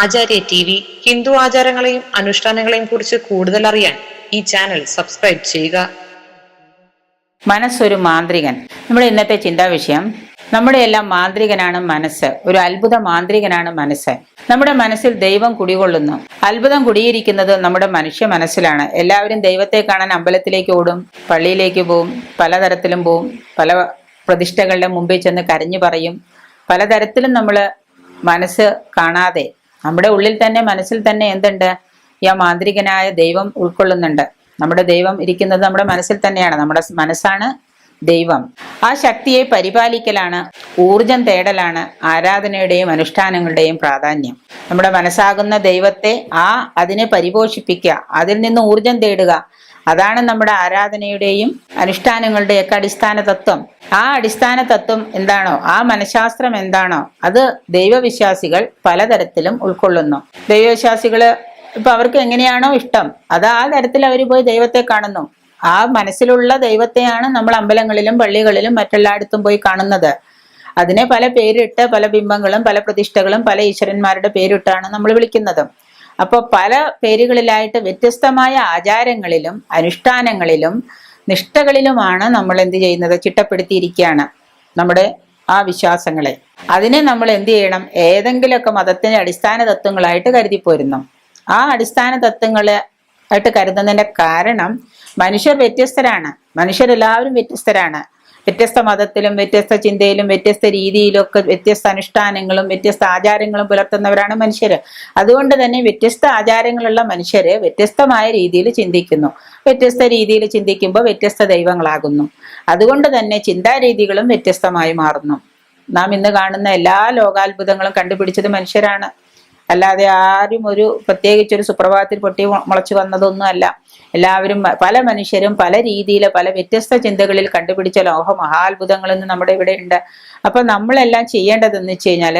ആചാര്യ T V Hindu ആചാരങ്ങളെയും അനുഷ്ഠാനങ്ങളെയും കുറിച്ച് കൂടുതൽ അറിയാൻ ഈ ചാനൽ സബ്സ്ക്രൈബ് ചെയ്യുക. മനസ്സൊരു മാന്ത്രികൻ. നമ്മുടെ ഇന്നത്തെ ചിന്താ വിഷയം നമ്മുടെ എല്ലാം മാന്ത്രികനാണ് മനസ്സ്. ഒരു അത്ഭുത മാന്ത്രികനാണ് മനസ്സ്. നമ്മുടെ മനസ്സിൽ ദൈവം കുടികൊള്ളുന്നു. അത്ഭുതം കുടിയിരിക്കുന്നത് നമ്മുടെ മനുഷ്യ മനസ്സിലാണ്. എല്ലാവരും ദൈവത്തെ കാണാൻ അമ്പലത്തിലേക്ക് ഓടും പള്ളിയിലേക്ക് പോവും പലതരത്തിലും പോവും പല പ്രതിഷ്ഠകളുടെ മുമ്പിൽ ചെന്ന് കരഞ്ഞു പറയും. പലതരത്തിലും നമ്മൾ മനസ്സ് കാണാതെ നമ്മുടെ ഉള്ളിൽ തന്നെ മനസ്സിൽ തന്നെ എന്തുണ്ട്? ഈ മാന്ത്രികനായ ദൈവം ഉൾക്കൊള്ളുന്നുണ്ട്. നമ്മുടെ ദൈവം ഇരിക്കുന്നത് നമ്മുടെ മനസ്സിൽ തന്നെയാണ്. നമ്മുടെ മനസ്സാണ് ദൈവം. ആ ശക്തിയെ പരിപാലിക്കലാണ് ഊർജം തേടലാണ് ആരാധനയുടെയും അനുഷ്ഠാനങ്ങളുടെയും പ്രാധാന്യം. നമ്മുടെ മനസ്സാകുന്ന ദൈവത്തെ ആ അതിനെ പരിപോഷിപ്പിക്കുക അതിൽ നിന്ന് ഊർജം തേടുക അതാണ് നമ്മുടെ ആരാധനയുടെയും അനുഷ്ഠാനങ്ങളുടെയൊക്കെ അടിസ്ഥാന തത്വം. ആ അടിസ്ഥാന തത്വം എന്താണോ ആ മനഃശാസ്ത്രം എന്താണോ അത് ദൈവവിശ്വാസികൾ പലതരത്തിലും ഉൾക്കൊള്ളുന്നു. ദൈവവിശ്വാസികൾ ഇപ്പൊ അവർക്ക് എങ്ങനെയാണോ ഇഷ്ടം അത് ആ തരത്തിൽ അവർ പോയി ദൈവത്തെ കാണുന്നു. ആ മനസ്സിലുള്ള ദൈവത്തെയാണ് നമ്മൾ അമ്പലങ്ങളിലും പള്ളികളിലും മറ്റെല്ലായിടത്തും പോയി കാണുന്നത്. അതിനെ പല പേരിട്ട് പല ബിംബങ്ങളും പല പ്രതിഷ്ഠകളും പല ഈശ്വരന്മാരുടെ പേരിട്ടാണ് നമ്മൾ വിളിക്കുന്നത്. അപ്പോൾ പല പേരുകളിലായിട്ട് വ്യത്യസ്തമായ ആചാരങ്ങളിലും അനുഷ്ഠാനങ്ങളിലും നിഷ്ഠകളിലുമാണ് നമ്മൾ എന്ത് ചെയ്യുന്നത്? ചിട്ടപ്പെടുത്തിയിരിക്കുകയാണ് നമ്മുടെ ആ വിശ്വാസങ്ങളെ. അതിനെ നമ്മൾ എന്ത് ചെയ്യണം? ഏതെങ്കിലുമൊക്കെ മതത്തിന്റെ അടിസ്ഥാന തത്വങ്ങളായിട്ട് കരുതിപ്പോരുന്നു. ആ അടിസ്ഥാന തത്വങ്ങളെ ആയിട്ട് കരുതുന്നതിന്റെ കാരണം മനുഷ്യർ വ്യത്യസ്തരാണ്. മനുഷ്യരെല്ലാവരും വ്യത്യസ്തരാണ്. വ്യത്യസ്ത മതത്തിലും വ്യത്യസ്ത ചിന്തയിലും വ്യത്യസ്ത രീതിയിലും ഒക്കെ വ്യത്യസ്ത അനുഷ്ഠാനങ്ങളും വ്യത്യസ്ത ആചാരങ്ങളും പുലർത്തുന്നവരാണ് മനുഷ്യർ അതുകൊണ്ട് തന്നെ വ്യത്യസ്ത ആചാരങ്ങളുള്ള മനുഷ്യര് വ്യത്യസ്തമായ രീതിയിൽ ചിന്തിക്കുന്നു. വ്യത്യസ്ത രീതിയിൽ ചിന്തിക്കുമ്പോൾ വ്യത്യസ്ത ദൈവങ്ങളാകുന്നു. അതുകൊണ്ട് തന്നെ ചിന്താരീതികളും വ്യത്യസ്തമായി മാറുന്നു. നാം ഇന്ന് കാണുന്ന എല്ലാ ലോകാത്ഭുതങ്ങളും കണ്ടുപിടിച്ചത് മനുഷ്യരാണ്. അല്ലാതെ ആരും ഒരു പ്രത്യേകിച്ച് ഒരു സുപ്രഭാതത്തിൽ പൊട്ടി മുളച്ചു വന്നതൊന്നും അല്ല എല്ലാവരും പല മനുഷ്യരും പല രീതിയിൽ പല വ്യത്യസ്ത ചിന്തകളിൽ കണ്ടുപിടിച്ച ലോഹ മഹാത്ഭുതങ്ങളൊന്നും നമ്മുടെ ഇവിടെ ഉണ്ട്. അപ്പൊ നമ്മളെല്ലാം ചെയ്യേണ്ടതെന്ന് വെച്ച് കഴിഞ്ഞാൽ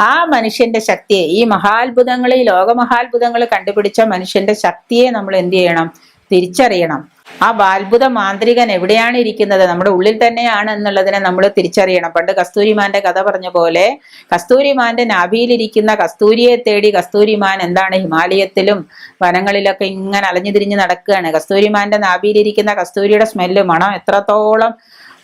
ആ മനുഷ്യന്റെ ശക്തിയെ ഈ മഹാത്ഭുതങ്ങൾ ഈ ലോകമഹാത്ഭുതങ്ങൾ കണ്ടുപിടിച്ച മനുഷ്യന്റെ ശക്തിയെ നമ്മൾ എന്ത് ചെയ്യണം? തിരിച്ചറിയണം. ആ അത്ഭുത മാന്ത്രികൻ എവിടെയാണ് ഇരിക്കുന്നത്? നമ്മുടെ ഉള്ളിൽ തന്നെയാണ് എന്നുള്ളതിനെ നമ്മൾ തിരിച്ചറിയണം. പണ്ട് കസ്തൂരിമാന്റെ കഥ പറഞ്ഞ പോലെ കസ്തൂരിമാന്റെ നാഭിയിലിരിക്കുന്ന കസ്തൂരിയെ തേടി കസ്തൂരിമാൻ എന്താണ് ഹിമാലയത്തിലും വനങ്ങളിലൊക്കെ ഇങ്ങനെ അലഞ്ഞു തിരിഞ്ഞ് നടക്കുകയാണ്. കസ്തൂരിമാന്റെ നാഭിയിലിരിക്കുന്ന കസ്തൂരിയുടെ സ്മെല്ല് മണം എത്രത്തോളം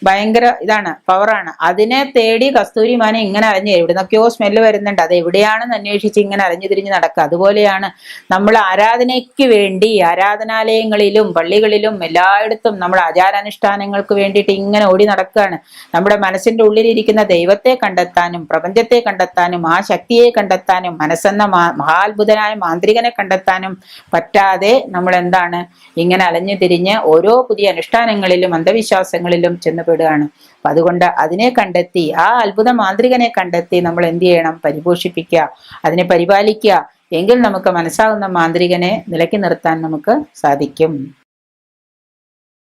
ഭയങ്കര ഇതാണ് പവറാണ് അതിനെ തേടി കസ്തൂരി കസ്തൂരിമാനെ ഇങ്ങനെ അലഞ്ഞു എവിടുന്നൊക്കെയോ സ്മെല്ല് വരുന്നുണ്ട്. അത് എവിടെയാണെന്ന് അന്വേഷിച്ച് ഇങ്ങനെ അലഞ്ഞു തിരിഞ്ഞ് നടക്കുക. അതുപോലെയാണ് നമ്മൾ ആരാധനയ്ക്ക് വേണ്ടി ആരാധനാലയങ്ങളിലും പള്ളികളിലും എല്ലായിടത്തും നമ്മൾ ആചാരാനുഷ്ഠാനങ്ങൾക്ക് വേണ്ടിയിട്ട് ഇങ്ങനെ ഓടി നടക്കുകയാണ്. നമ്മുടെ മനസ്സിന്റെ ഉള്ളിലിരിക്കുന്ന ദൈവത്തെ കണ്ടെത്താനും പ്രപഞ്ചത്തെ കണ്ടെത്താനും ആ ശക്തിയെ കണ്ടെത്താനും മനസ്സെന്ന മഹാത്ഭുതനായ മാന്ത്രികനെ കണ്ടെത്താനും പറ്റാതെ നമ്മൾ എന്താണ് ഇങ്ങനെ അലഞ്ഞു തിരിഞ്ഞ് ഓരോ പുതിയ അനുഷ്ഠാനങ്ങളിലും അന്ധവിശ്വാസങ്ങളിലും ചെന്ന് പെടുകയാണ് അപ്പൊ അതുകൊണ്ട് അതിനെ കണ്ടെത്തി ആ അത്ഭുത മാന്ത്രികനെ കണ്ടെത്തി നമ്മൾ എന്ത് ചെയ്യണം? പരിപോഷിപ്പിക്കുക അതിനെ പരിപാലിക്കുക. എങ്കിൽ നമുക്ക് മനസ്സാകുന്ന മാന്ത്രികനെ നിലക്കി നിർത്താൻ നമുക്ക് സാധിക്കും.